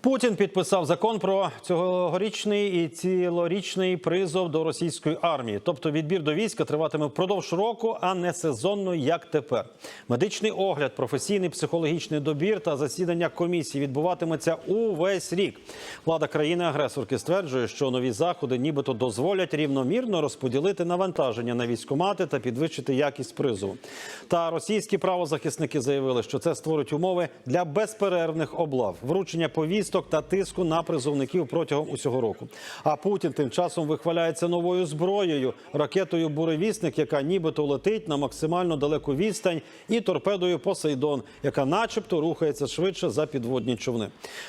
Путін підписав закон про цьогорічний і цілорічний призов до російської армії. Тобто відбір до війська триватиме впродовж року, а не сезонно, як тепер. Медичний огляд, професійний психологічний добір та засідання комісії відбуватиметься увесь рік. Влада країни-агресорки стверджує, що нові заходи нібито дозволять рівномірно розподілити навантаження на військомати та підвищити якість призову. Та російські правозахисники заявили, що це створить умови для безперервних облав, вручення повісток та тиску на призовників протягом усього року. А Путін тим часом вихваляється новою зброєю ракетою Буревісник, яка нібито летить на максимально далеку відстань, і торпедою Посейдон, яка, начебто, рухається швидше за підводні човни.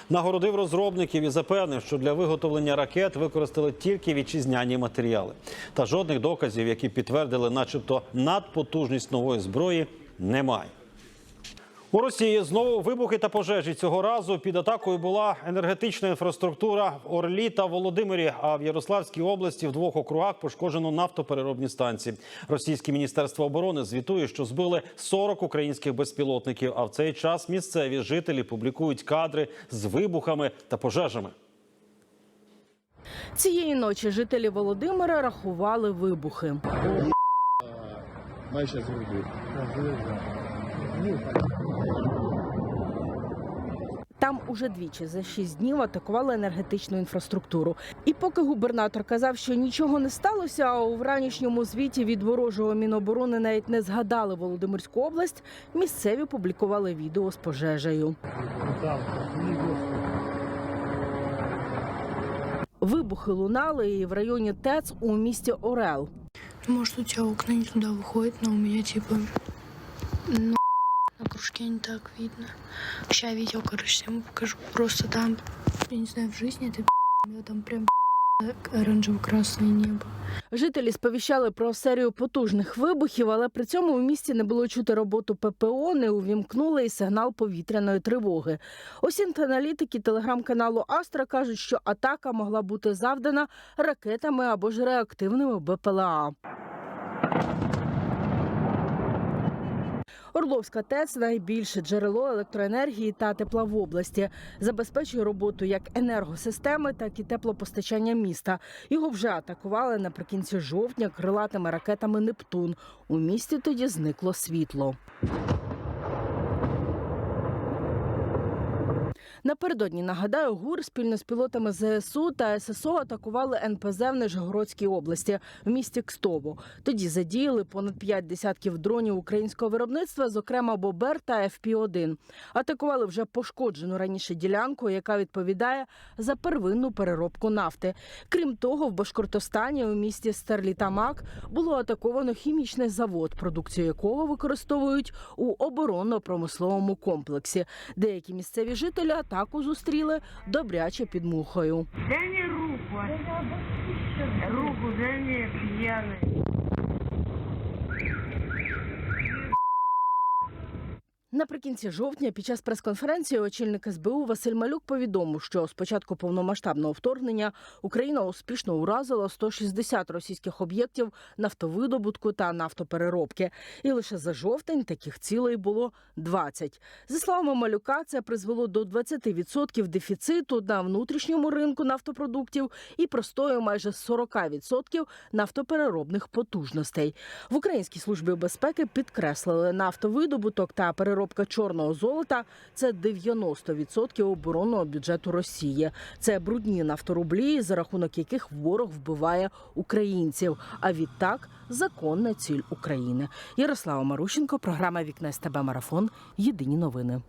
Нагородив розробників і запевнив, що для виготовлення ракет використали тільки вітчизняні матеріали. Та жодних доказів, які підтвердили, начебто, надпотужність нової зброї, немає. У Росії знову вибухи та пожежі. Цього разу під атакою була енергетична інфраструктура в Орлі та Володимирі. А в Ярославській області в двох округах пошкоджено нафтопереробні станції. Російське міністерство оборони звітує, що збили 40 українських безпілотників. А в цей час місцеві жителі публікують кадри з вибухами та пожежами. Цієї ночі жителі Володимира рахували вибухи. Май сейчас врубит. Там уже двічі за шість днів атакували енергетичну інфраструктуру. І поки губернатор казав, що нічого не сталося, а у вранішньому звіті від ворожого міноборони навіть не згадали Володимирську область. Місцеві публікували відео з пожежею. Вибухи лунали і в районі ТЕЦ у місті Орел. Может, у тебя окна не туда выходят, но у меня типа ну, на не так видно. Сейчас видео, короче, всем покажу. Просто там, я не знаю, в жизни это у меня там прям оранжево-красное небо. Жителі сповіщали про серію потужних вибухів, але при цьому в місті не було чути роботу ППО, не увімкнули і сигнал повітряної тривоги. Осінт аналітики телеграм-каналу Астра кажуть, що атака могла бути завдана ракетами або ж реактивними БПЛА. Орловська ТЕЦ найбільше джерело електроенергії та тепла в області. Забезпечує роботу як енергосистеми, так і теплопостачання міста. Його вже атакували наприкінці жовтня крилатими ракетами Нептун. У місті тоді зникло світло. Напередодні нагадаю, ГУР спільно з пілотами ЗСУ та ССО атакували НПЗ в Нижегородській області в місті Кстово. Тоді задіяли понад п'ять десятків дронів українського виробництва, зокрема Бобер та ФП-1. Атакували вже пошкоджену раніше ділянку, яка відповідає за первинну переробку нафти. Крім того, в Башкортостані у місті Стерлітамак було атаковано хімічний завод, продукцію якого використовують у оборонно-промисловому комплексі. Деякі місцеві жителі атаку зустріли добряче під мухою. Да руку, руку, да не, пьяный. Наприкінці жовтня під час прес-конференції очільник СБУ Василь Малюк повідомив, що з початку повномасштабного вторгнення Україна успішно уразила 160 російських об'єктів нафтовидобутку та нафтопереробки. І лише за жовтень таких цілей було 20. За словами Малюка, це призвело до 20% дефіциту на внутрішньому ринку нафтопродуктів і простою майже 40% нафтопереробних потужностей. В Українській службі безпеки підкреслили нафтовидобуток та переробка чорного золота це 90% оборонного бюджету Росії. Це брудні нафторублі, за рахунок яких ворог вбиває українців. А відтак законна ціль України. Ярослава Марущенко, програма Вікне СТБ Марафон. Єдині новини.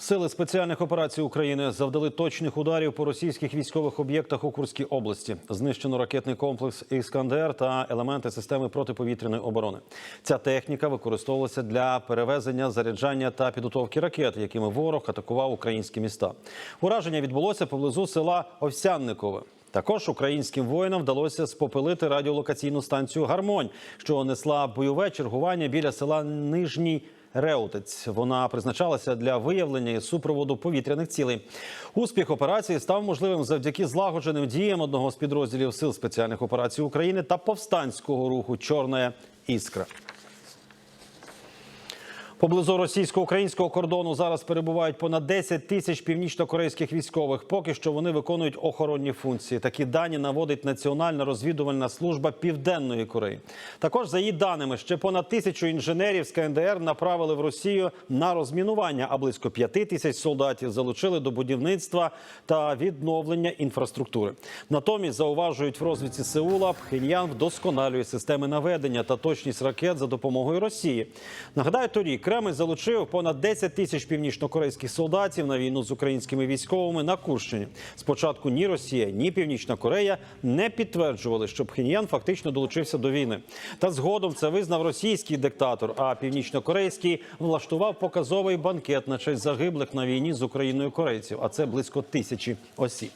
Сили спеціальних операцій України завдали точних ударів по російських військових об'єктах у Курській області. Знищено ракетний комплекс Іскандер та елементи системи протиповітряної оборони. Ця техніка використовувалася для перевезення, заряджання та підготовки ракет, якими ворог атакував українські міста. Ураження відбулося поблизу села Овсянникове. Також українським воїнам вдалося спопилити радіолокаційну станцію Гармонь, що несла бойове чергування біля села Нижній Реутець. Вона призначалася для виявлення і супроводу повітряних цілей. Успіх операції став можливим завдяки злагодженим діям одного з підрозділів сил спеціальних операцій України та повстанського руху Чорна іскра. Поблизу російсько-українського кордону зараз перебувають понад 10 тисяч північно-корейських військових. Поки що вони виконують охоронні функції. Такі дані наводить Національна розвідувальна служба Південної Кореї. Також за її даними, ще понад тисячу інженерів з КНДР направили в Росію на розмінування, а близько п'яти тисяч солдатів залучили до будівництва та відновлення інфраструктури. Натомість зауважують в розвідці Сеула, Пхеньян вдосконалює системи наведення та точність ракет за допомогою Росії. Нагадаю, торік Кремль залучив понад 10 тисяч північно-корейських солдатів на війну з українськими військовими на Курщині. Спочатку ні Росія, ні Північна Корея не підтверджували, що Пхеньян фактично долучився до війни. Та згодом це визнав російський диктатор. А північно-корейський влаштував показовий банкет на честь загиблих на війні з Україною корейців. А це близько тисячі осіб.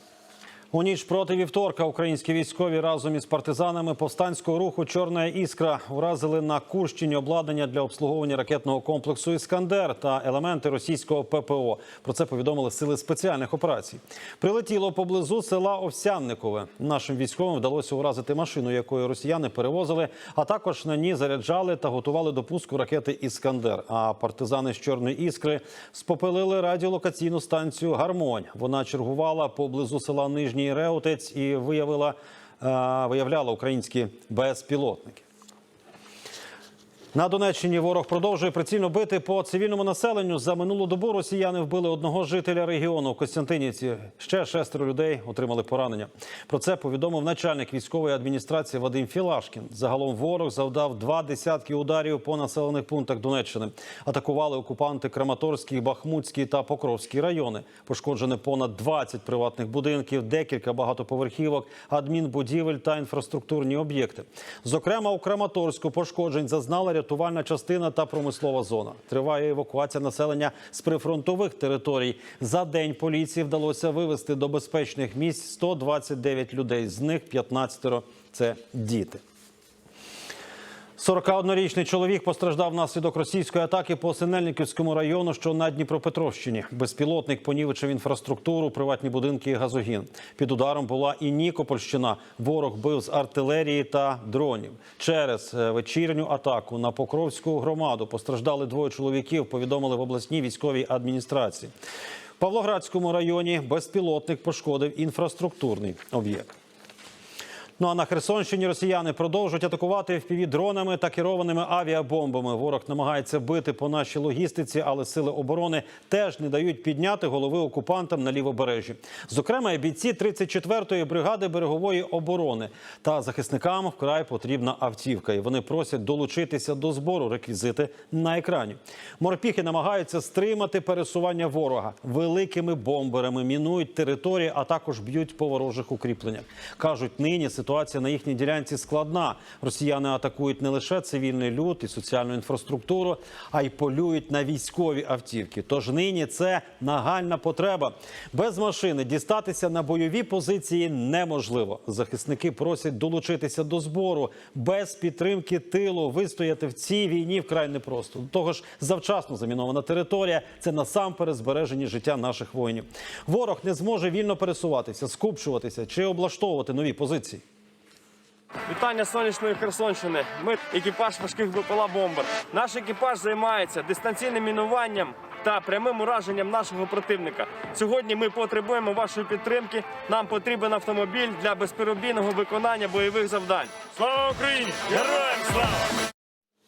У ніч проти вівторка українські військові разом із партизанами повстанського руху Чорна іскра уразили на Курщині обладнання для обслуговування ракетного комплексу Іскандер та елементи російського ППО. Про це повідомили сили спеціальних операцій. Прилетіло поблизу села Овсянникове. Нашим військовим вдалося уразити машину, якою росіяни перевозили, а також на ній заряджали та готували до пуску ракети Іскандер. А партизани з Чорної іскри спопилили радіолокаційну станцію Гармонь. Вона чергувала поблизу села Нижній Реутець і виявила виявляла українські безпілотники. На Донеччині ворог продовжує прицільно бити по цивільному населенню. За минулу добу росіяни вбили одного жителя регіону в Костянтинівці. Ще шестеро людей отримали поранення. Про це повідомив начальник військової адміністрації Вадим Філашкін. Загалом ворог завдав два десятки ударів по населених пунктах Донеччини. Атакували окупанти Краматорський, Бахмутський та Покровський райони. Пошкоджені понад 20 приватних будинків, декілька багатоповерхівок, адмінбудівель та інфраструктурні об'єкти. Зокрема, у Краматорську пошкоджень зазнала рятувальна частина та промислова зона. Триває евакуація населення з прифронтових територій. За день поліції вдалося вивезти до безпечних місць 129 людей. З них 15 – це діти. 41-річний чоловік постраждав внаслідок російської атаки по Синельниківському району, що на Дніпропетровщині. Безпілотник понівечив інфраструктуру, приватні будинки і газогін. Під ударом була і Нікопольщина. Ворог бив з артилерії та дронів. Через е, вечірню атаку на Покровську громаду постраждали двоє чоловіків. Повідомили в обласній військовій адміністрації. В Павлоградському районі безпілотник пошкодив інфраструктурний об'єкт. Ну а на Херсонщині росіяни продовжують атакувати впіві дронами та керованими авіабомбами. Ворог намагається бити по нашій логістиці, але сили оборони теж не дають підняти голови окупантам на лівобережжі. Зокрема, і бійці 34-ї бригади берегової оборони та захисникам вкрай потрібна автівка. І вони просять долучитися до збору реквізити на екрані. Морпіхи намагаються стримати пересування ворога великими бомберами, мінують території, а також б'ють по ворожих укріпленнях. кажуть, нині ситуація на їхній ділянці складна. Росіяни атакують не лише цивільний люд і соціальну інфраструктуру, а й полюють на військові автівки. Тож нині це нагальна потреба. Без машини дістатися на бойові позиції неможливо. Захисники просять долучитися до збору. Без підтримки тилу вистояти в цій війні вкрай непросто. До того ж, завчасно замінована територія це насамперед збереження життя наших воїнів. Ворог не зможе вільно пересуватися, скупчуватися чи облаштовувати нові позиції. Вітання сонячної Херсонщини. Ми екіпаж важких БПЛА бомбер. Наш екіпаж займається дистанційним мінуванням та прямим ураженням нашого противника. Сьогодні ми потребуємо вашої підтримки. Нам потрібен автомобіль для безперебійного виконання бойових завдань. Слава Україні! Героям слава!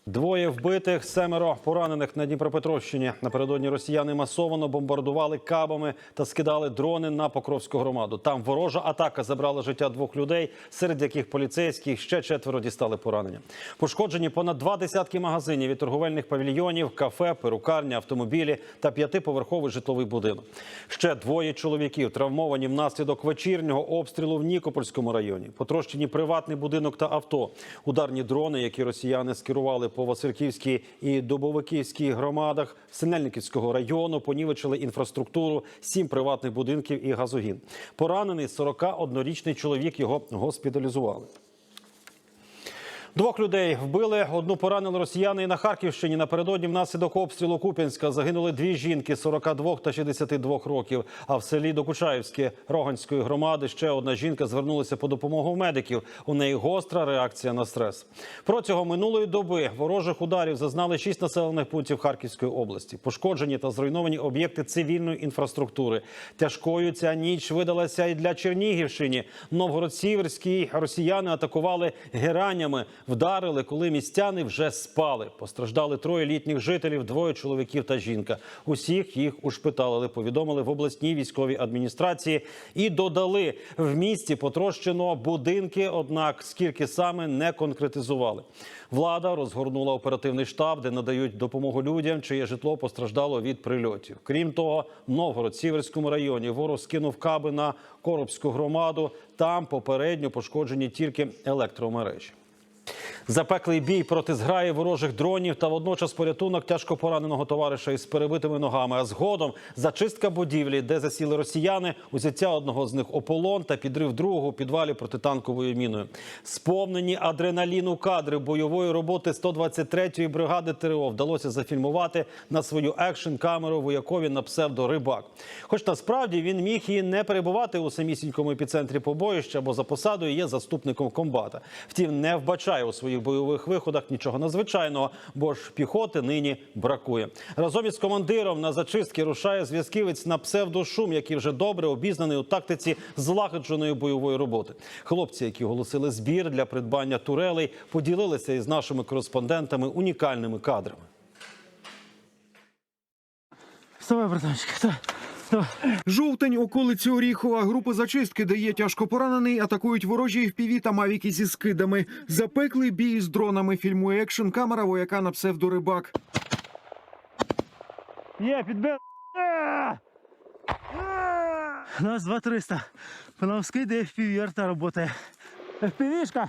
Двоє вбитих, семеро поранених на Дніпропетровщині. Напередодні росіяни масово бомбардували кабами та скидали дрони на Покровську громаду. Там ворожа атака забрала життя двох людей, серед яких поліцейських ще четверо дістали поранення. Пошкоджені понад два десятки магазинів і торговельних павільйонів, кафе, перукарня, автомобілі та п'ятиповерховий житловий будинок. Ще двоє чоловіків травмовані внаслідок вечірнього обстрілу в Нікопольському районі. Потрощені приватний будинок та авто. Ударні дрони, які росіяни скерували по Васильківській і Дубовиківській громадах Синельниківського району, понівечили інфраструктуру, сім приватних будинків і газогін. Поранений 41-річний чоловік його госпіталізували. Двох людей вбили, одну поранили росіяни і на Харківщині. Напередодні внаслідок обстрілу Куп'янська загинули дві жінки 42 та 62 років. А в селі Докучаївське Роганської громади ще одна жінка звернулася по допомогу медиків. У неї гостра реакція на стрес. Протягом минулої доби ворожих ударів зазнали шість населених пунктів Харківської області. Пошкоджені та зруйновані об'єкти цивільної інфраструктури. Тяжкою ця ніч видалася і для Чернігівщини. Новгород-Сіверський росіяни атакували геранями, вдарили, коли містяни вже спали. Постраждали троє літніх жителів, двоє чоловіків та жінка. Усіх їх ушпиталили, повідомили в обласній військовій адміністрації і додали в місті потрощено будинки. Однак скільки саме не конкретизували. Влада розгорнула оперативний штаб, де надають допомогу людям, чиє житло постраждало від прильотів. Крім того, в Новгород-Сіверському районі ворог скинув каби на Коробську громаду. Там попередньо пошкоджені тільки електромережі. Запеклий бій проти зграї ворожих дронів та водночас порятунок тяжко пораненого товариша із перебитими ногами. А згодом зачистка будівлі, де засіли росіяни, узяття одного з них у полон та підрив другого у підвалі протитанковою міною. Сповнені адреналіну кадри бойової роботи 123-ї бригади ТРО вдалося зафільмувати на свою екшн камеру воякові на псевдо рибак. Хоч насправді він міг і не перебувати у самісінькому епіцентрі побоїща, бо за посадою є заступником комбата. Втім, не вбачає у своїх бойових виходах нічого надзвичайного, бо ж піхоти нині бракує. Разом із командиром на зачистки рушає зв'язківець на псевдошум, який вже добре обізнаний у тактиці злагодженої бойової роботи. Хлопці, які оголосили збір для придбання турелей, поділилися із нашими кореспондентами унікальними кадрами. Вставай, братанчик. Жовтень, околиці Оріхова. Групи зачистки, де є тяжко поранений, атакують ворожі FPV та мавіки зі скидами. Запеклий бій з дронами. Фільмує екшн камера вояка на псевдорибак. Є, підбив. Нас 2300. Пановський, де FPV арта работає. FPV-шка.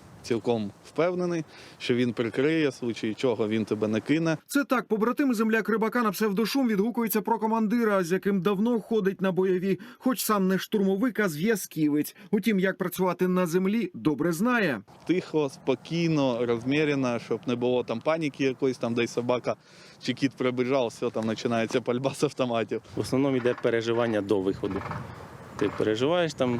цілком впевнений, що він прикриє, в случаї чого він тебе не кине. Це так, побратим земляк рибака на псевдошум відгукується про командира, з яким давно ходить на бойові, хоч сам не штурмовик, а зв'язківець. Утім, як працювати на землі, добре знає. Тихо, спокійно, розмірено, щоб не було там паніки якоїсь, там десь собака чи кіт прибіжав, все там починається пальба з автоматів. В основному йде переживання до виходу. Ти переживаєш там,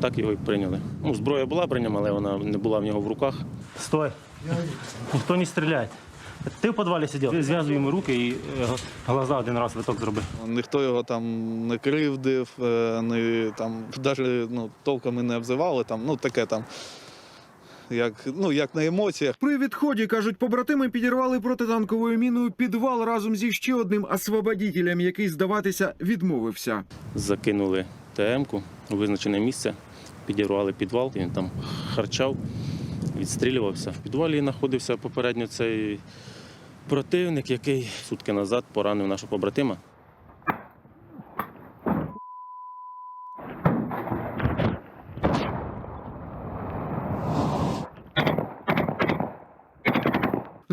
Так його і прийняли. Ну, зброя була при ньому, але вона не була в нього в руках. Стой. Ніхто не стріляє. Ти в підвалі сидів. Зв'язуй йому руки і е, глаза один раз виток зроби. Ніхто його там не кривдив, е, не там навіть ну, толком і не обзивали. Там, ну таке там, як, ну, як на емоціях. При відході кажуть, побратими підірвали протитанковою міною підвал разом зі ще одним освободітелем, який здаватися відмовився. Закинули ТМ-ку у визначене місце, підірвали підвал, він там харчав, відстрілювався. В підвалі знаходився попередньо цей противник, який сутки назад поранив нашого побратима.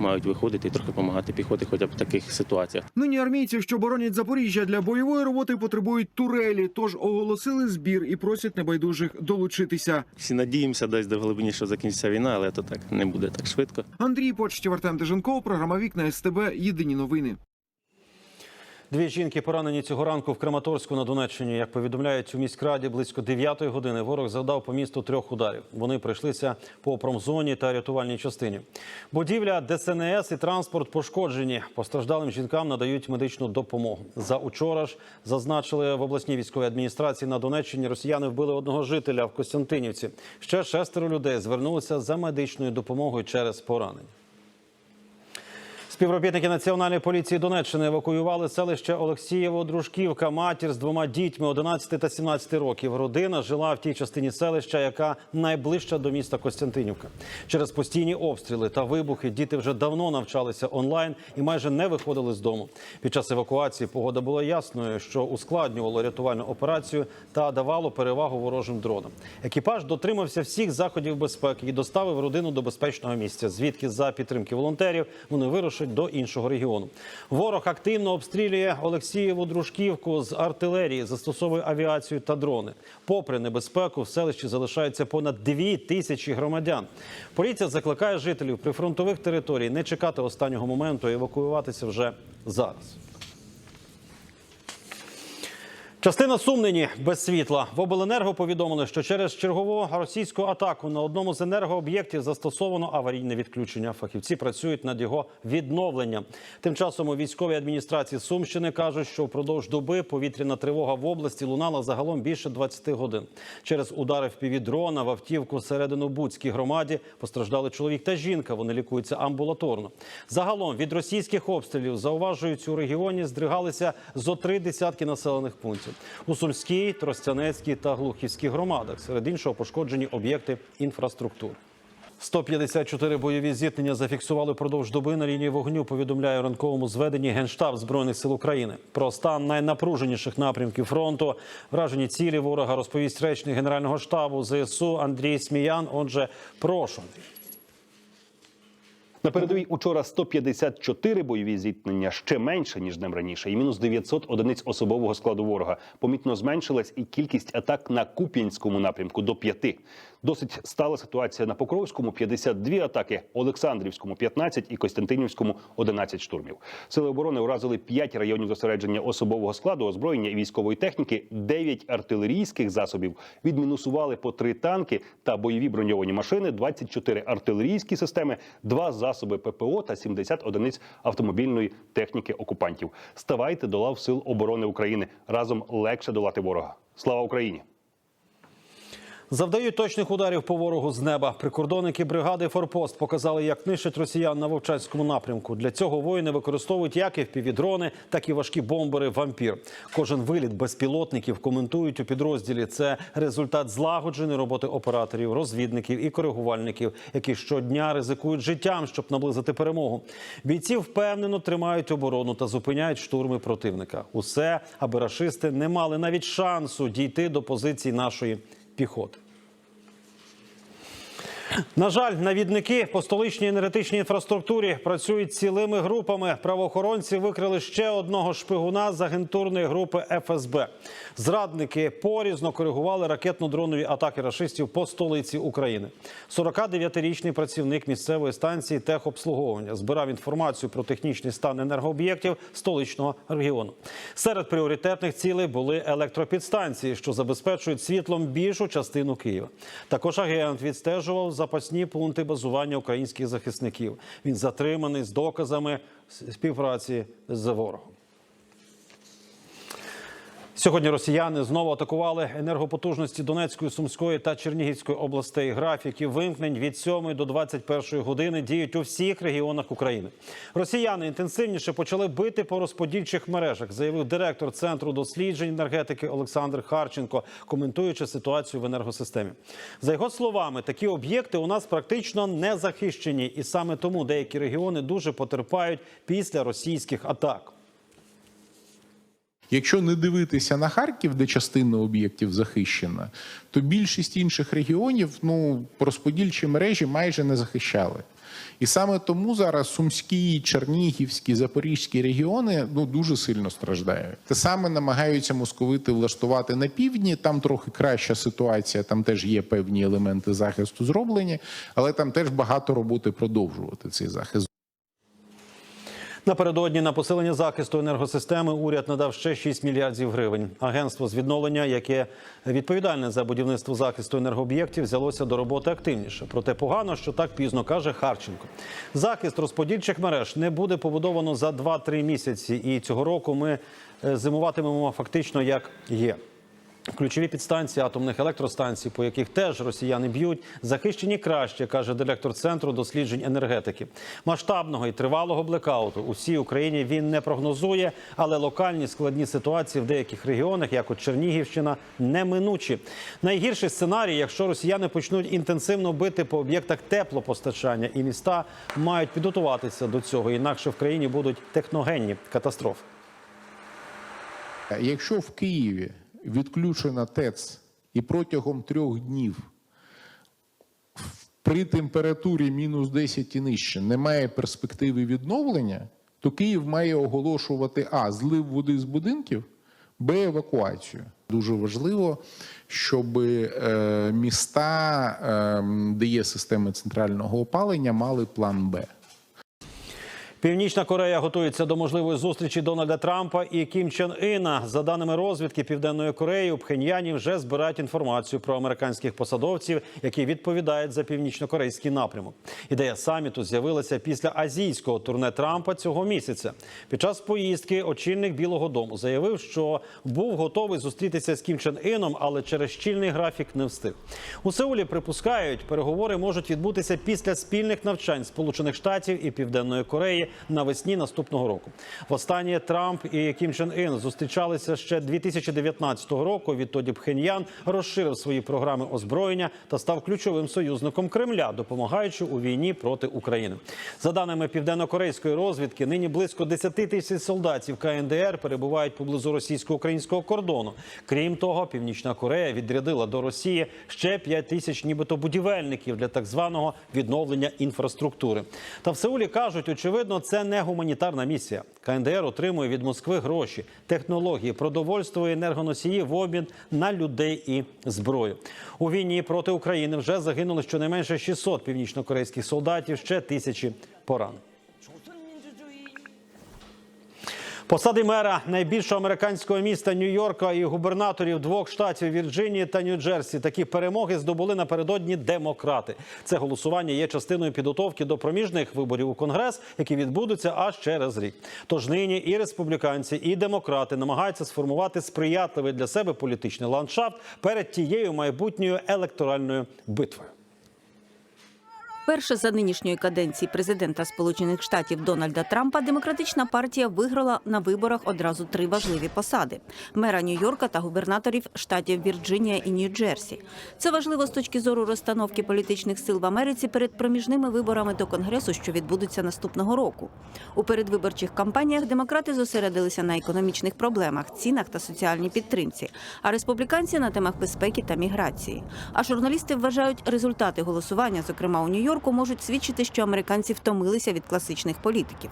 мають виходити і трохи допомагати піхоті, хоча б в таких ситуаціях. Нині армійці, що боронять Запоріжжя для бойової роботи, потребують турелі, тож оголосили збір і просять небайдужих долучитися. Всі надіємося десь до глибині, що закінчиться війна, але то так не буде так швидко. Андрій Почтів, Артем Деженков, програма Вікна СТБ. Єдині новини. Дві жінки поранені цього ранку в Краматорську на Донеччині. Як повідомляють у міськраді, близько 9 години ворог завдав по місту трьох ударів. Вони прийшлися по промзоні та рятувальній частині. Будівля ДСНС і транспорт пошкоджені. Постраждалим жінкам надають медичну допомогу. За учора ж зазначили в обласній військовій адміністрації на Донеччині. Росіяни вбили одного жителя в Костянтинівці. Ще шестеро людей звернулися за медичною допомогою через поранення. Співробітники Національної поліції Донеччини евакуювали селище Олексієво Дружківка. Матір з двома дітьми 11 та 17 років. Родина жила в тій частині селища, яка найближча до міста Костянтинівка. Через постійні обстріли та вибухи діти вже давно навчалися онлайн і майже не виходили з дому. Під час евакуації погода була ясною, що ускладнювало рятувальну операцію та давало перевагу ворожим дронам. Екіпаж дотримався всіх заходів безпеки і доставив родину до безпечного місця, звідки за підтримки волонтерів вони вирушать до іншого регіону. Ворог активно обстрілює Олексієву дружківку з артилерії, застосовує авіацію та дрони. Попри небезпеку, в селищі залишається понад дві тисячі громадян. Поліція закликає жителів прифронтових територій не чекати останнього моменту і евакуюватися вже зараз. Частина Сумнині без світла. В обленерго повідомили, що через чергову російську атаку на одному з енергооб'єктів застосовано аварійне відключення. Фахівці працюють над його відновленням. Тим часом у військовій адміністрації Сумщини кажуть, що впродовж доби повітряна тривога в області лунала загалом більше 20 годин. Через удари в півдрона в автівку середину Буцькій громаді постраждали чоловік та жінка. Вони лікуються амбулаторно. Загалом від російських обстрілів зауважують у регіоні здригалися зо три десятки населених пунктів у Сумській, Тростянецькій та Глухівській громадах. Серед іншого пошкоджені об'єкти інфраструктури. 154 бойові зіткнення зафіксували продовж доби на лінії вогню. Повідомляє у ранковому зведенні Генштаб збройних сил України. Про стан найнапруженіших напрямків фронту, вражені цілі ворога розповість речник генерального штабу ЗСУ Андрій Сміян. Отже, прошу. На передовій учора 154 бойові зіткнення ще менше ніж днем раніше, і мінус 900 одиниць особового складу ворога. Помітно зменшилась і кількість атак на Куп'янському напрямку до п'яти. Досить стала ситуація на Покровському 52 атаки, Олександрівському 15 і Костянтинівському 11 штурмів. Сили оборони уразили 5 районів зосередження особового складу, озброєння і військової техніки, 9 артилерійських засобів, відмінусували по 3 танки та бойові броньовані машини, 24 артилерійські системи, 2 засоби ППО та 70 одиниць автомобільної техніки окупантів. Ставайте до лав сил оборони України. Разом легше долати ворога. Слава Україні! Завдають точних ударів по ворогу з неба. Прикордонники бригади Форпост показали, як нищать росіян на Вовчанському напрямку. Для цього воїни використовують як і впівдрони, так і важкі бомбери Вампір. Кожен виліт безпілотників коментують у підрозділі. Це результат злагодженої роботи операторів, розвідників і коригувальників, які щодня ризикують життям, щоб наблизити перемогу. Бійці впевнено тримають оборону та зупиняють штурми противника. Усе, аби рашисти не мали навіть шансу дійти до позицій нашої піхоти. На жаль, навідники по столичній енергетичній інфраструктурі працюють цілими групами. Правоохоронці викрили ще одного шпигуна з агентурної групи ФСБ. Зрадники порізно коригували ракетно-дронові атаки рашистів по столиці України. 49-річний працівник місцевої станції техобслуговування збирав інформацію про технічний стан енергооб'єктів столичного регіону. Серед пріоритетних цілей були електропідстанції, що забезпечують світлом більшу частину Києва. Також агент відстежував запасні пункти базування українських захисників. Він затриманий з доказами співпраці з ворогом. Сьогодні росіяни знову атакували енергопотужності Донецької, Сумської та Чернігівської областей. Графіки вимкнень від 7 до 21 години діють у всіх регіонах України. Росіяни інтенсивніше почали бити по розподільчих мережах, заявив директор центру досліджень енергетики Олександр Харченко, коментуючи ситуацію в енергосистемі. За його словами, такі об'єкти у нас практично не захищені, і саме тому деякі регіони дуже потерпають після російських атак. Якщо не дивитися на Харків, де частина об'єктів захищена, то більшість інших регіонів ну розподільчі мережі майже не захищали. І саме тому зараз сумські, чернігівські, запорізькі регіони ну дуже сильно страждають. Те саме намагаються московити влаштувати на півдні. Там трохи краща ситуація, там теж є певні елементи захисту зроблені, але там теж багато роботи продовжувати цей захист. Напередодні на посилення захисту енергосистеми уряд надав ще 6 мільярдів гривень. Агентство з відновлення, яке відповідальне за будівництво захисту енергооб'єктів, взялося до роботи активніше. Проте погано, що так пізно каже Харченко. Захист розподільчих мереж не буде побудовано за 2-3 місяці, і цього року ми е, зимуватимемо фактично як є. Ключові підстанції атомних електростанцій, по яких теж росіяни б'ють, захищені краще, каже директор центру досліджень енергетики. Масштабного і тривалого блекауту у всій Україні він не прогнозує, але локальні складні ситуації в деяких регіонах, як от Чернігівщина, неминучі. Найгірший сценарій, якщо росіяни почнуть інтенсивно бити по об'єктах теплопостачання, і міста мають підготуватися до цього, інакше в країні будуть техногенні катастрофи. Якщо в Києві відключена ТЕЦ і протягом трьох днів при температурі мінус 10 і нижче немає перспективи відновлення, то Київ має оголошувати а злив води з будинків, б евакуацію. Дуже важливо, щоб е, міста, е, де є системи центрального опалення, мали план Б. Північна Корея готується до можливої зустрічі Дональда Трампа і Кім Чен Іна. За даними розвідки Південної Кореї, у Пхеньяні вже збирають інформацію про американських посадовців, які відповідають за північнокорейський напрямок. Ідея саміту з'явилася після азійського турне Трампа цього місяця. Під час поїздки очільник Білого Дому заявив, що був готовий зустрітися з Кім Чен Іном, але через щільний графік не встиг. У Сеулі припускають, переговори можуть відбутися після спільних навчань Сполучених Штатів і Південної Кореї навесні наступного року. Востаннє Трамп і Кім Чен Ін зустрічалися ще 2019 року. Відтоді Пхеньян розширив свої програми озброєння та став ключовим союзником Кремля, допомагаючи у війні проти України. За даними південно-корейської розвідки, нині близько 10 тисяч солдатів КНДР перебувають поблизу російсько-українського кордону. Крім того, Північна Корея відрядила до Росії ще 5 тисяч, нібито будівельників для так званого відновлення інфраструктури. Та в Сеулі кажуть, очевидно, це не гуманітарна місія. КНДР отримує від Москви гроші, технології, продовольство і енергоносії в обмін на людей і зброю. У війні проти України вже загинули щонайменше 600 північнокорейських солдатів, ще тисячі поран. Посади мера найбільшого американського міста Нью-Йорка і губернаторів двох штатів Вірджинії та Нью-Джерсі. Такі перемоги здобули напередодні демократи. Це голосування є частиною підготовки до проміжних виборів у конгрес, які відбудуться аж через рік. Тож нині і республіканці, і демократи намагаються сформувати сприятливий для себе політичний ландшафт перед тією майбутньою електоральною битвою. Перше за нинішньої каденції президента Сполучених Штатів Дональда Трампа демократична партія виграла на виборах одразу три важливі посади: мера Нью-Йорка та губернаторів штатів Вірджинія і Нью-Джерсі. Це важливо з точки зору розстановки політичних сил в Америці перед проміжними виборами до конгресу, що відбудуться наступного року. У передвиборчих кампаніях демократи зосередилися на економічних проблемах, цінах та соціальній підтримці, а республіканці на темах безпеки та міграції. А журналісти вважають результати голосування, зокрема у Нью-Йорку, можуть свідчити, що американці втомилися від класичних політиків.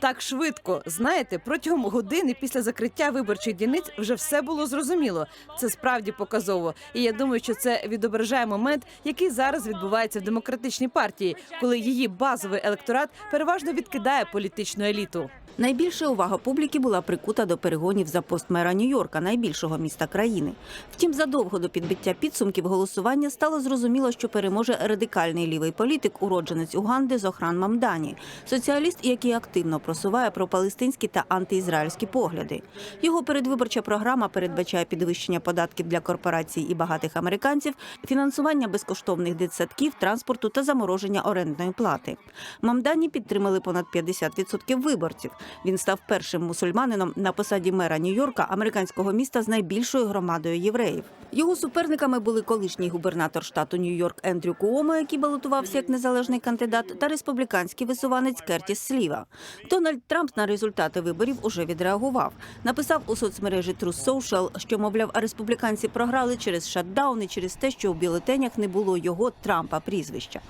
Так швидко, знаєте, протягом години після закриття виборчих дільниць вже все було зрозуміло. Це справді показово. І я думаю, що це відображає момент, який зараз відбувається в демократичній партії, коли її базовий електорат переважно відкидає політичну еліту. Найбільша увага публіки була прикута до перегонів за пост мера Нью-Йорка, найбільшого міста країни. Втім, задовго до підбиття підсумків голосування стало зрозуміло, що переможе радикальний лівий політик, уродженець Уганди Зохран Мамдані, соціаліст, який активно просуває пропалестинські та антиізраїльські погляди. Його передвиборча програма передбачає підвищення податків для корпорацій і багатих американців, фінансування безкоштовних дитсадків, транспорту та замороження орендної плати. Мамдані підтримали понад 50% виборців. Він став першим мусульманином на посаді мера Нью-Йорка, американського міста з найбільшою громадою євреїв. Його суперниками були колишній губернатор штату Нью-Йорк Ендрю Куомо, який балотувався як незалежний кандидат, та республіканський висуванець Кертіс Сліва. Дональд Трамп на результати виборів уже відреагував. Написав у соцмережі Truth Social, що мовляв, республіканці програли через шатдаун і через те, що у бюлетенях не було його Трампа прізвища.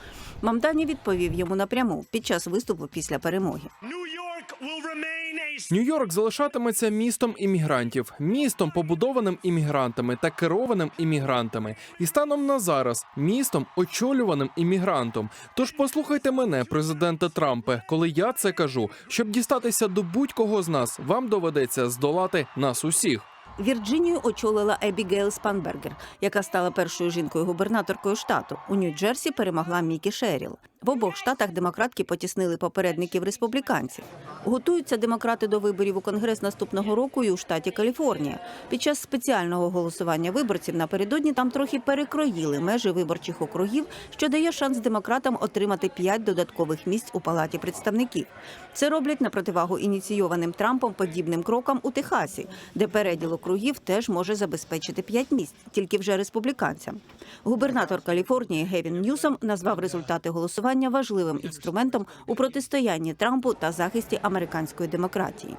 Мамдані відповів йому напряму під час виступу після перемоги. Нью-Йорк залишатиметься містом іммігрантів, містом побудованим іммігрантами та керованим іммігрантами, і станом на зараз містом очолюваним іммігрантом. Тож послухайте мене, президенте Трампе, коли я це кажу, щоб дістатися до будь-кого з нас, вам доведеться здолати нас усіх. Вірджинію очолила Ебігейл Спанбергер, яка стала першою жінкою-губернаторкою штату. У Нью-Джерсі перемогла Мікі Шеріл. В обох штатах демократки потіснили попередників республіканців. Готуються демократи до виборів у конгрес наступного року і у штаті Каліфорнія. Під час спеціального голосування виборців напередодні там трохи перекроїли межі виборчих округів, що дає шанс демократам отримати п'ять додаткових місць у палаті представників. Це роблять на противагу ініційованим Трампом подібним крокам у Техасі, де переділ округів теж може забезпечити п'ять місць, тільки вже республіканцям. Губернатор Каліфорнії Гевін Ньюсом назвав результати голосування важливим інструментом у протистоянні Трампу та захисті американської демократії.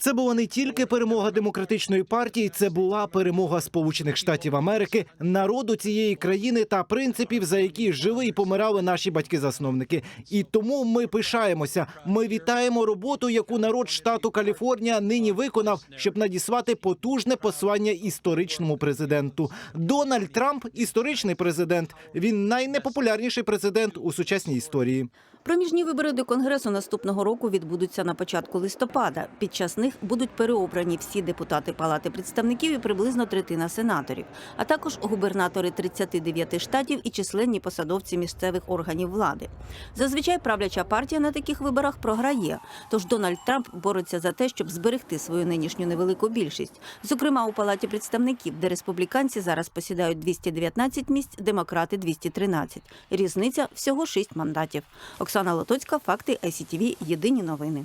Це була не тільки перемога демократичної партії, це була перемога Сполучених Штатів Америки, народу цієї країни та принципів, за які жили і помирали наші батьки-засновники. І тому ми пишаємося. Ми вітаємо роботу, яку народ штату Каліфорнія нині виконав, щоб надіслати потужне послання історичному президенту. Дональд Трамп історичний президент. Він найнепопулярніший президент у сучасній історії. Проміжні вибори до конгресу наступного року відбудуться на початку листопада. Під час них будуть переобрані всі депутати Палати представників і приблизно третина сенаторів, а також губернатори 39 штатів і численні посадовці місцевих органів влади. Зазвичай правляча партія на таких виборах програє. Тож Дональд Трамп бореться за те, щоб зберегти свою нинішню невелику більшість. Зокрема, у Палаті представників, де республіканці зараз посідають 219 місць, демократи 213. Різниця всього 6 мандатів. Оксана Лотоцька, факти ICTV, Єдині новини.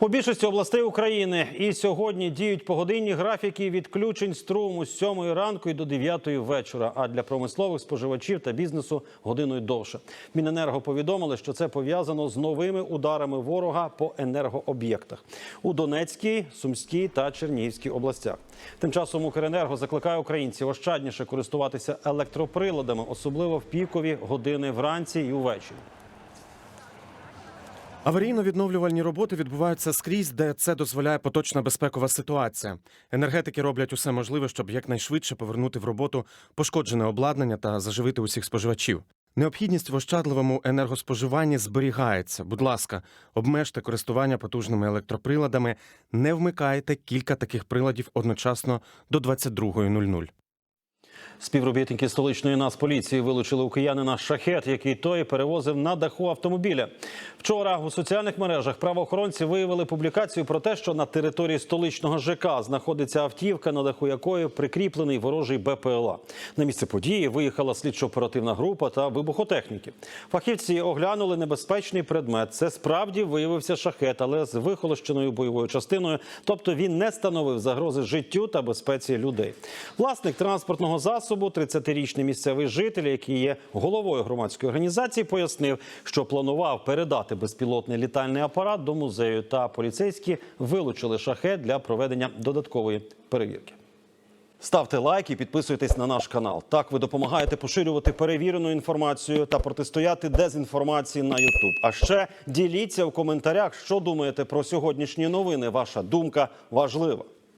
У більшості областей України і сьогодні діють погодинні графіки відключень струму з 7 ранку і до 9 вечора. А для промислових споживачів та бізнесу годиною довше. Міненерго повідомили, що це пов'язано з новими ударами ворога по енергооб'єктах у Донецькій, Сумській та Чернігівській областях. Тим часом Укренерго закликає українців ощадніше користуватися електроприладами, особливо в пікові години вранці і увечері. Аварійно-відновлювальні роботи відбуваються скрізь, де це дозволяє поточна безпекова ситуація. Енергетики роблять усе можливе, щоб якнайшвидше повернути в роботу пошкоджене обладнання та заживити усіх споживачів. Необхідність в ощадливому енергоспоживанні зберігається. Будь ласка, обмежте користування потужними електроприладами, не вмикайте кілька таких приладів одночасно до 22.00. Співробітники столичної нацполіції вилучили у киянина шахет, який той перевозив на даху автомобіля. Вчора у соціальних мережах правоохоронці виявили публікацію про те, що на території столичного ЖК знаходиться автівка, на даху якої прикріплений ворожий БПЛА. На місце події виїхала слідчо-оперативна група та вибухотехніки. Фахівці оглянули небезпечний предмет. Це справді виявився шахет, але з вихолощеною бойовою частиною, тобто він не становив загрози життю та безпеці людей. Власник транспортного засобу, 30-річний місцевий житель, який є головою громадської організації, пояснив, що планував передати безпілотний літальний апарат до музею. Та поліцейські вилучили шахет для проведення додаткової перевірки. Ставте лайк і підписуйтесь на наш канал. Так ви допомагаєте поширювати перевірену інформацію та протистояти дезінформації на YouTube. А ще діліться у коментарях, що думаєте про сьогоднішні новини. Ваша думка важлива.